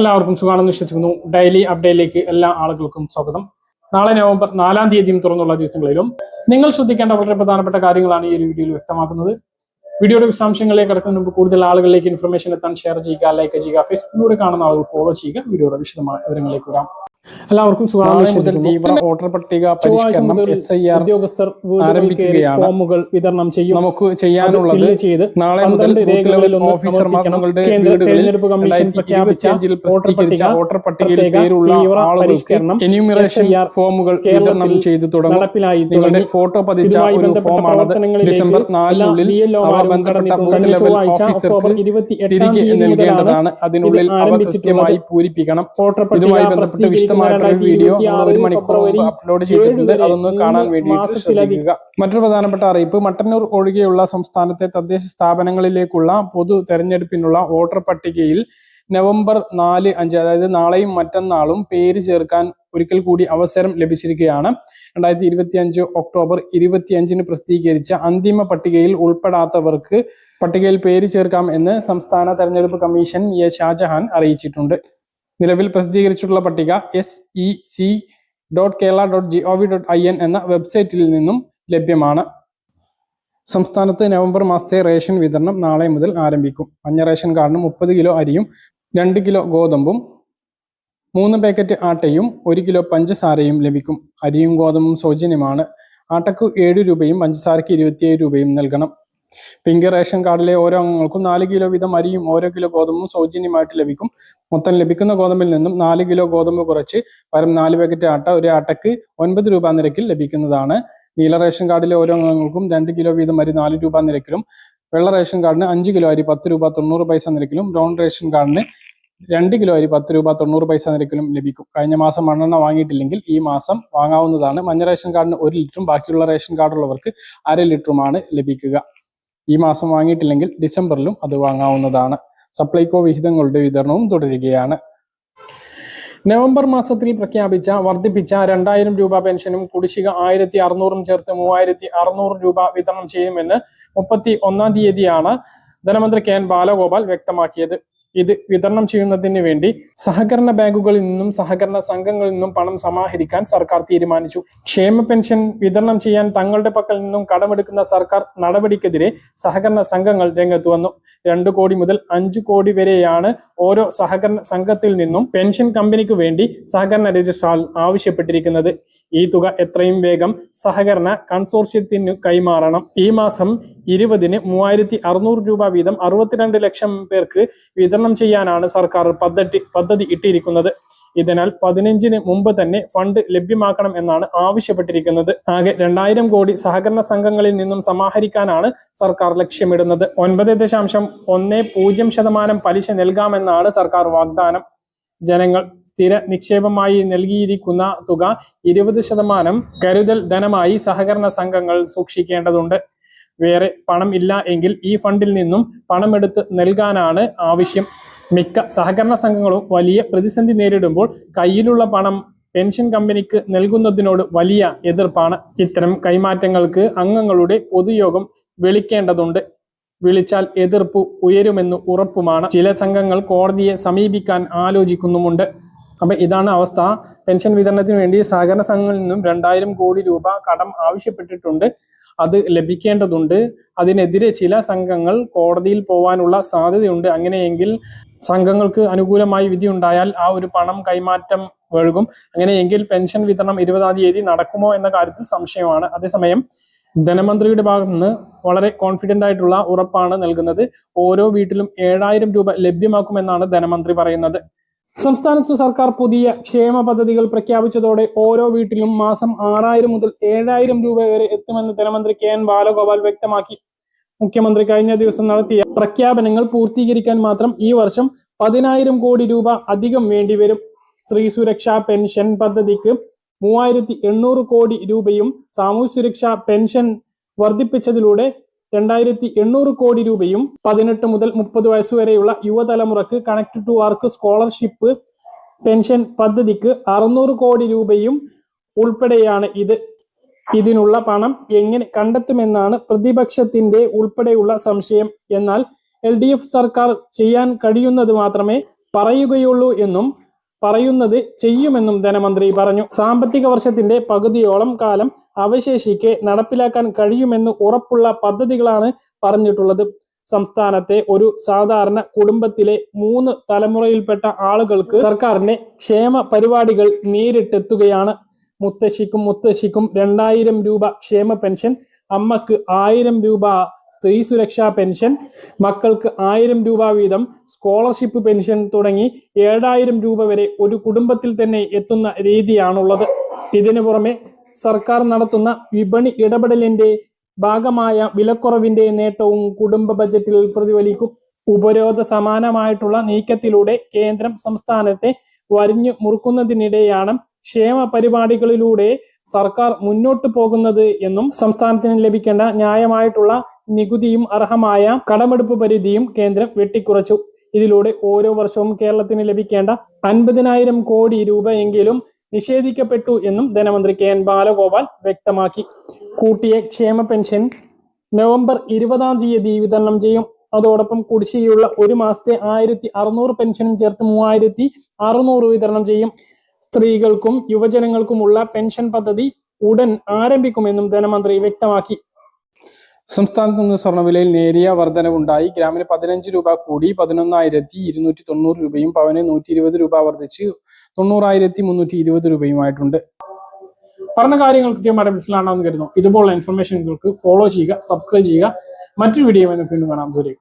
എല്ലാവർക്കും സുഖമാണെന്ന് വിശ്വസിക്കുന്നു. ഡെയിലി അപ്ഡേറ്റിലേക്ക് എല്ലാ ആളുകൾക്കും സ്വാഗതം. നാളെ നവംബർ നാലാം തീയതിയും തുറന്നുള്ള ദിവസങ്ങളിലും നിങ്ങൾ ശ്രദ്ധിക്കേണ്ട വളരെ പ്രധാനപ്പെട്ട കാര്യങ്ങളാണ് ഈ ഒരു വീഡിയോയിൽ വ്യക്തമാക്കുന്നത്. വീഡിയോയുടെ വിശദാംശങ്ങളിലേക്ക് കടക്കുന്നതിന് മുമ്പ് കൂടുതൽ ആളുകളിലേക്ക് ഇൻഫർമേഷൻ എത്താൻ ഷെയർ ചെയ്യുക ലൈക്ക് ചെയ്യുക ഫേസ്ബുക്കിലൂടെ കാണുന്ന ആളുകൾ ഫോളോ ചെയ്യുക. വീഡിയോയുടെ വിശദമായ വിവരങ്ങളിലേക്ക് വരാം. എല്ലാവർക്കും മുതൽ. തീവ്ര വോട്ടർ പട്ടിക പരിഷ്കരണം മുതൽ എസ് ഐ ആർ ഉദ്യോഗസ്ഥർ. ഫോമുകൾ വിതരണം ചെയ്യും. നമുക്ക് ചെയ്യാനുള്ളത് ചെയ്ത് നാളെ മുതൽ രേഖകളിൽ ഓഫീസർമാർ തങ്ങളുടെ തെരഞ്ഞെടുപ്പ് കമ്മീഷൻ പ്രഖ്യാപിച്ച പട്ടിക വോട്ടർ പട്ടികയിൽ പ്രത്യേക പേരുള്ള തീവ്ര പരിഷ്കരണം എന്യൂമറേഷൻ ഫോമുകൾ വിതരണം ചെയ്തു തുടങ്ങും. നിങ്ങളുടെ ഫോട്ടോ പതിച്ച ഒരു ഫോമാണത് ഡിസംബർ നാലിനുള്ളിൽ ബന്ധപ്പെട്ട ബൂത്ത് ലെവൽ ചൊവ്വാഴ്ച ഓഫീസർക്ക് 28 തിരികെ തീയതി നൽകേണ്ടതാണ്. അതിനുള്ളിൽ അവ. കൃത്യമായി പൂരിപ്പിക്കണം. വോട്ടർ പട്ടിക ഇതുമായി ബന്ധപ്പെട്ട് വിശദമായിട്ടുള്ള വീഡിയോ ഒരു മണിക്കൂർ അപ്ലോഡ് ചെയ്തിട്ടുണ്ട്. അതൊന്ന് കാണാൻ വേണ്ടിയിട്ട് ശ്രദ്ധിക്കുക. മറ്റൊരു പ്രധാനപ്പെട്ട അറിയിപ്പ് മട്ടന്നൂർ ഒഴികെയുള്ള സംസ്ഥാനത്തെ തദ്ദേശ സ്ഥാപനങ്ങളിലേക്കുള്ള പൊതു തെരഞ്ഞെടുപ്പിനുള്ള വോട്ടർ പട്ടികയിൽ നവംബർ നാല് അഞ്ച് അതായത് നാളെയും മറ്റന്നാളും പേര് ചേർക്കാൻ ഒരിക്കൽ കൂടി അവസരം ലഭിച്ചിരിക്കുകയാണ്. രണ്ടായിരത്തി ഇരുപത്തി അഞ്ച് ഒക്ടോബർ ഇരുപത്തിയഞ്ചിന് പ്രസിദ്ധീകരിച്ച അന്തിമ പട്ടികയിൽ ഉൾപ്പെടാത്തവർക്ക് പട്ടികയിൽ പേര് ചേർക്കാം എന്ന് സംസ്ഥാന തെരഞ്ഞെടുപ്പ് കമ്മീഷൻ എ. ഷാജഹാൻ അറിയിച്ചിട്ടുണ്ട്. നിലവിൽ പ്രസിദ്ധീകരിച്ചിട്ടുള്ള പട്ടിക S E C dot Kerala dot G O V dot I N എന്ന വെബ്സൈറ്റിൽ നിന്നും ലഭ്യമാണ്. സംസ്ഥാനത്ത് നവംബർ മാസത്തെ റേഷൻ വിതരണം നാളെ മുതൽ ആരംഭിക്കും. മഞ്ഞ റേഷൻ കാർഡിന് മുപ്പത് കിലോ അരിയും രണ്ട് കിലോ ഗോതമ്പും മൂന്ന് പാക്കറ്റ് ആട്ടയും ഒരു കിലോ പഞ്ചസാരയും ലഭിക്കും. അരിയും ഗോതമ്പും സൗജന്യമാണ്. ആട്ടയ്ക്ക് ഏഴ് രൂപയും പഞ്ചസാരയ്ക്ക് ഇരുപത്തിയേഴ് രൂപയും നൽകണം. പിങ്ക് റേഷൻ കാർഡിലെ ഓരോ അംഗങ്ങൾക്കും നാല് കിലോ വീതം അരിയും ഓരോ കിലോ ഗോതമ്പും സൗജന്യമായിട്ട് ലഭിക്കും. മൊത്തം ലഭിക്കുന്ന ഗോതമ്പിൽ നിന്നും നാല് കിലോ ഗോതമ്പ് കുറച്ച് വരും നാല് പാക്കറ്റ് ആട്ട ഒരു ആട്ടയ്ക്ക് ഒൻപത് രൂപ നിരക്കിൽ ലഭിക്കുന്നതാണ്. നീല റേഷൻ കാർഡിലെ ഓരോ അംഗങ്ങൾക്കും രണ്ട് കിലോ വീതം അരി നാല് രൂപ നിരക്കിലും വെള്ള റേഷൻ കാർഡിന് അഞ്ച് കിലോ അരി പത്ത് രൂപ തൊണ്ണൂറ് പൈസ നിരക്കിലും ബ്രൗൺ റേഷൻ കാർഡിന് രണ്ട് കിലോ അരി പത്ത് രൂപ തൊണ്ണൂറ് പൈസ നിരക്കിലും ലഭിക്കും. കഴിഞ്ഞ മാസം മണ്ണെണ്ണ വാങ്ങിയിട്ടില്ലെങ്കിൽ ഈ മാസം വാങ്ങാവുന്നതാണ്. മഞ്ഞ റേഷൻ കാർഡിന് ഒരു ലിറ്ററും ബാക്കിയുള്ള റേഷൻ കാർഡുള്ളവർക്ക് അര ലിറ്ററുമാണ് ലഭിക്കുക. ഈ മാസം വാങ്ങിയിട്ടില്ലെങ്കിൽ ഡിസംബറിലും അത് വാങ്ങാവുന്നതാണ്. സപ്ലൈകോ വിഹിതങ്ങളുടെ വിതരണവും തുടരുകയാണ്. നവംബർ മാസത്തിൽ പ്രഖ്യാപിച്ച വർദ്ധിപ്പിച്ച രണ്ടായിരം രൂപ പെൻഷനും കുടിശ്ശിക ആയിരത്തി അറുന്നൂറും ചേർത്ത് മൂവായിരത്തി അറുന്നൂറ് രൂപ വിതരണം ചെയ്യുമെന്ന് മുപ്പത്തി ഒന്നാം തീയതിയാണ് ധനമന്ത്രി കെ എൻ ബാലഗോപാൽ വ്യക്തമാക്കിയത്. ഇത് വിതരണം ചെയ്യുന്നതിന് വേണ്ടി സഹകരണ ബാങ്കുകളിൽ നിന്നും സഹകരണ സംഘങ്ങളിൽ നിന്നും പണം സമാഹരിക്കാൻ സർക്കാർ തീരുമാനിച്ചു. ക്ഷേമ പെൻഷൻ വിതരണം ചെയ്യാൻ തങ്ങളുടെ പക്കൽ നിന്നും കടമെടുക്കുന്ന സർക്കാർ നടപടിക്കെതിരെ സഹകരണ സംഘങ്ങൾ രംഗത്ത് വന്നു. രണ്ടു കോടി മുതൽ അഞ്ചു കോടി വരെയാണ് ഓരോ സഹകരണ സംഘത്തിൽ നിന്നും പെൻഷൻ കമ്പനിക്ക് വേണ്ടി സഹകരണ രജിസ്ട്രാർ ആവശ്യപ്പെട്ടിരിക്കുന്നത്. ഈ തുക എത്രയും വേഗം സഹകരണ കൺസോർഷ്യത്തിന് കൈമാറണം. ഈ മാസം ഇരുപതിന് മൂവായിരത്തി അറുന്നൂറ് രൂപ വീതം അറുപത്തിരണ്ട് ലക്ഷം പേർക്ക് വിതരണം ചെയ്യാനാണ് സർക്കാർ പദ്ധതി പദ്ധതി ഇട്ടിരിക്കുന്നത്. ഇതിനാൽ പതിനഞ്ചിന് മുമ്പ് തന്നെ ഫണ്ട് ലഭ്യമാക്കണം എന്നാണ് ആവശ്യപ്പെട്ടിരിക്കുന്നത്. ആകെ രണ്ടായിരം കോടി സഹകരണ സംഘങ്ങളിൽ നിന്നും സമാഹരിക്കാനാണ് സർക്കാർ ലക്ഷ്യമിടുന്നത്. ഒൻപത് ദശാംശം ഒന്ന് പൂജ്യം ശതമാനം പലിശ നൽകാമെന്നാണ് സർക്കാർ വാഗ്ദാനം. ജനങ്ങൾ സ്ഥിര നിക്ഷേപമായി നൽകിയിരിക്കുന്ന തുക ഇരുപത് ശതമാനം കരുതൽ ധനമായി സഹകരണ സംഘങ്ങൾ സൂക്ഷിക്കേണ്ടതുണ്ട്. വേറെ പണം ഇല്ല എങ്കിൽ ഈ ഫണ്ടിൽ നിന്നും പണമെടുത്ത് നൽകാനാണ് ആവശ്യം. മിക്ക സഹകരണ സംഘങ്ങളും വലിയ പ്രതിസന്ധി നേരിടുമ്പോൾ കയ്യിലുള്ള പണം പെൻഷൻ കമ്പനിക്ക് നൽകുന്നതിനോട് വലിയ എതിർപ്പാണ്. ഇത്തരം കൈമാറ്റങ്ങൾക്ക് അംഗങ്ങളുടെ പൊതുയോഗം വിളിക്കേണ്ടതുണ്ട്. വിളിച്ചാൽ എതിർപ്പ് ഉയരുമെന്ന് ഉറപ്പുമാണ്. ചില സംഘങ്ങൾ കോടതിയെ സമീപിക്കാൻ ആലോചിക്കുന്നുമുണ്ട്. അപ്പൊ ഇതാണ് അവസ്ഥ. പെൻഷൻ വിതരണത്തിന് വേണ്ടി സഹകരണ സംഘങ്ങളിൽ നിന്നും രണ്ടായിരം കോടി രൂപ കടം ആവശ്യപ്പെട്ടിട്ടുണ്ട്. അത് ലഭിക്കേണ്ടതുണ്ട്. അതിനെതിരെ ചില സംഘങ്ങൾ കോടതിയിൽ പോവാനുള്ള സാധ്യതയുണ്ട്. അങ്ങനെയെങ്കിൽ സംഘങ്ങൾക്ക് അനുകൂലമായി വിധി ഉണ്ടായാൽ ആ ഒരു പണം കൈമാറ്റം വഴുകും. അങ്ങനെയെങ്കിൽ പെൻഷൻ വിതരണം ഇരുപതാം തീയതി നടക്കുമോ എന്ന കാര്യത്തിൽ സംശയമാണ്. അതേസമയം ധനമന്ത്രിയുടെ ഭാഗത്ത് നിന്ന് വളരെ കോൺഫിഡന്റ് ആയിട്ടുള്ള ഉറപ്പാണ് നൽകുന്നത്. ഓരോ വീട്ടിലും ഏഴായിരം രൂപ ലഭ്യമാക്കുമെന്നാണ് ധനമന്ത്രി പറയുന്നത്. സംസ്ഥാനത്ത് സർക്കാർ പുതിയ ക്ഷേമ പദ്ധതികൾ പ്രഖ്യാപിച്ചതോടെ ഓരോ വീട്ടിലും മാസം ആറായിരം മുതൽ ഏഴായിരം രൂപ വരെ എത്തുമെന്ന് ധനമന്ത്രി കെ എൻ ബാലഗോപാൽ വ്യക്തമാക്കി. മുഖ്യമന്ത്രി കഴിഞ്ഞ ദിവസം നടത്തിയ പ്രഖ്യാപനങ്ങൾ പൂർത്തീകരിക്കാൻ മാത്രം ഈ വർഷം പതിനായിരം കോടി രൂപ അധികം വേണ്ടിവരും സ്ത്രീ സുരക്ഷാ പെൻഷൻ പദ്ധതിക്ക് മൂവായിരത്തി എണ്ണൂറ് കോടി രൂപയും സാമൂഹ്യ സുരക്ഷാ പെൻഷൻ വർദ്ധിപ്പിച്ചതിലൂടെ രണ്ടായിരത്തി എണ്ണൂറ് കോടി രൂപയും പതിനെട്ട് മുതൽ മുപ്പത് വയസ്സുവരെയുള്ള യുവതലമുറക്ക് connect to work scholarship pension പദ്ധതിക്ക് അറുന്നൂറ് കോടി രൂപയും ഉൾപ്പെടെയാണ് ഇത്. ഇതിനുള്ള പണം എങ്ങനെ കണ്ടെത്തുമെന്നാണ് പ്രതിപക്ഷത്തിന്റെ ഉൾപ്പെടെയുള്ള സംശയം. എന്നാൽ എൽ ഡി എഫ് സർക്കാർ ചെയ്യാൻ കഴിയുന്നത് മാത്രമേ പറയുകയുള്ളൂ എന്നും പറയുന്നത് ചെയ്യുമെന്നും ധനമന്ത്രി പറഞ്ഞു. സാമ്പത്തിക വർഷത്തിന്റെ പകുതിയോളം കാലം അവശേഷിക്കെ നടപ്പിലാക്കാൻ കഴിയുമെന്ന് ഉറപ്പുള്ള പദ്ധതികളാണ് പറഞ്ഞിട്ടുള്ളത്. സംസ്ഥാനത്തെ ഒരു സാധാരണ കുടുംബത്തിലെ മൂന്ന് തലമുറയിൽപ്പെട്ട ആളുകൾക്ക് സർക്കാരിന്റെ ക്ഷേമ പരിപാടികൾ നേരിട്ടെത്തുകയാണ്. മുത്തശ്ശിക്കും മുത്തശ്ശിക്കും രണ്ടായിരം രൂപ ക്ഷേമ പെൻഷൻ അമ്മയ്ക്ക് ആയിരം രൂപ സ്ത്രീ സുരക്ഷാ പെൻഷൻ മക്കൾക്ക് ആയിരം രൂപ വീതം സ്കോളർഷിപ്പ് പെൻഷൻ തുടങ്ങി ഏഴായിരം രൂപ വരെ ഒരു കുടുംബത്തിൽ തന്നെ എത്തുന്ന രീതിയാണുള്ളത്. ഇതിനു പുറമെ സർക്കാർ നടത്തുന്ന വിപണി ഇടപെടലിന്റെ ഭാഗമായ വിലക്കുറവിന്റെ നേട്ടവും കുടുംബ ബജറ്റിൽ പ്രതിഫലിക്കും. ഉപരോധ സമാനമായിട്ടുള്ള നീക്കത്തിലൂടെ കേന്ദ്രം സംസ്ഥാനത്തെ വരിഞ്ഞു മുറുക്കുന്നതിനിടെയാണ് ക്ഷേമ പരിപാടികളിലൂടെ സർക്കാർ മുന്നോട്ടു പോകുന്നത് എന്നും സംസ്ഥാനത്തിന് ലഭിക്കേണ്ട ന്യായമായിട്ടുള്ള നികുതിയും അർഹമായ കടമെടുപ്പ് പരിധിയും കേന്ദ്രം വെട്ടിക്കുറച്ചു. ഇതിലൂടെ ഓരോ വർഷവും കേരളത്തിന് ലഭിക്കേണ്ട അൻപതിനായിരം കോടി രൂപയെങ്കിലും നിഷേധിക്കപ്പെട്ടു എന്നും ധനമന്ത്രി കെ എൻ ബാലഗോപാൽ വ്യക്തമാക്കി. കൂട്ടിയ ക്ഷേമ പെൻഷൻ നവംബർ ഇരുപതാം തീയതി വിതരണം ചെയ്യും. അതോടൊപ്പം കുടിശ്ശികയുള്ള ഒരു മാസത്തെ ആയിരത്തി അറുന്നൂറ് പെൻഷനും ചേർത്ത് മൂവായിരത്തി അറുന്നൂറ് വിതരണം ചെയ്യും. സ്ത്രീകൾക്കും യുവജനങ്ങൾക്കുമുള്ള പെൻഷൻ പദ്ധതി ഉടൻ ആരംഭിക്കുമെന്നും ധനമന്ത്രി വ്യക്തമാക്കി. സംസ്ഥാനത്ത് നിന്ന് സ്വർണവിലയിൽ നേരിയ വർധനവുണ്ടായി. ഗ്രാമിന് പതിനഞ്ച് രൂപ കൂടി പതിനൊന്നായിരത്തി ഇരുന്നൂറ്റി തൊണ്ണൂറ് രൂപയും പവന് നൂറ്റി ഇരുപത് രൂപ വർദ്ധിച്ച്. തൊണ്ണൂറായിരത്തി മുന്നൂറ്റി ഇരുപത് രൂപയുമായിട്ടുണ്ട്. പറഞ്ഞ കാര്യങ്ങൾ കൃത്യമായിട്ട് മനസ്സിലാണെന്ന് കരുതുന്നു. ഇതുപോലുള്ള ഇൻഫർമേഷൻ നിങ്ങൾക്ക് ഫോളോ ചെയ്യുക സബ്സ്ക്രൈബ് ചെയ്യുക. മറ്റൊരു വീഡിയോ വീണ്ടും കാണാം. ദൂരെ